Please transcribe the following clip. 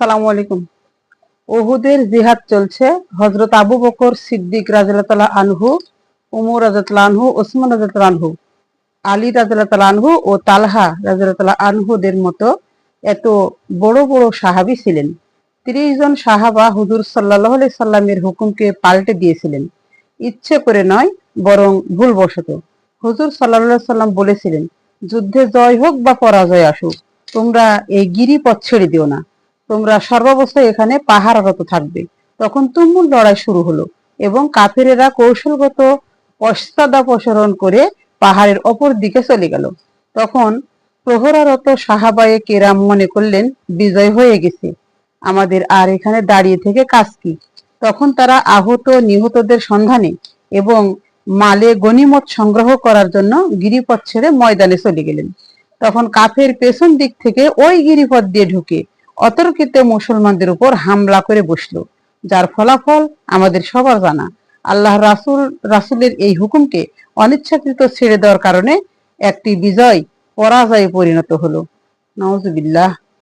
সালাম আলাইকুম। ওহুদের জিহাদ চলছে। হজরত আবু বকর সিদ্দিক রাজুল্লাহ আনহু, উমর রাজাতুল্লাহ আনহু, ওসমান রাজাতুল্লাহ আনহু, আলী রাজুল্লাহ আনহু ও তালহা রাজুল্লাহ আনহুদের মতো এত বড় বড় সাহাবি ছিলেন। তিরিশ জন সাহাবা হুজুর সাল্লাহ সাল্লামের হুকুমকে পাল্টে দিয়েছিলেন। ইচ্ছে করে নয়, বরং ভুলবশত। হুজুর সাল্লাহ সাল্লাম বলেছিলেন, যুদ্ধে জয় হোক বা পরাজয় আসুক, তোমরা এই গিরিপথ ছেড়ে দিও না। তোমরা সর্বাবস্থায় এখানে পাহারারত থাকবে। তখন তুমুল লড়াই শুরু হলো এবং কাফেরেরা কৌশলগত পশ্চাদাপসরণ করে পাহাড়ের অপর দিকে চলে গেল। তখন প্রহরারত সাহাবায়ে কেরাম মনে করলেন, বিজয় হয়ে গেছে। আমাদের আর এখানে দাঁড়িয়ে থেকে কাজ কি? তখন তারা আহত নিহতদের সন্ধানে এবং মালে গনিমত সংগ্রহ করার জন্য গিরিপথ ছেড়ে ময়দানে চলে গেলেন। তখন কাফের পেছন দিক থেকে ওই গিরিপথ দিয়ে ঢুকে অতর্কিত মুসলমানদের উপর হামলা করে বসল, যার ফলাফল আমাদের সবার জানা। আল্লাহ রাসুল, রাসুলের এই হুকুমকে অনিচ্ছাকৃত ছেড়ে দেওয়ার কারণে একটি বিজয় পরাজয়ে পরিণত হলো। নওয়াজবিল্লাহ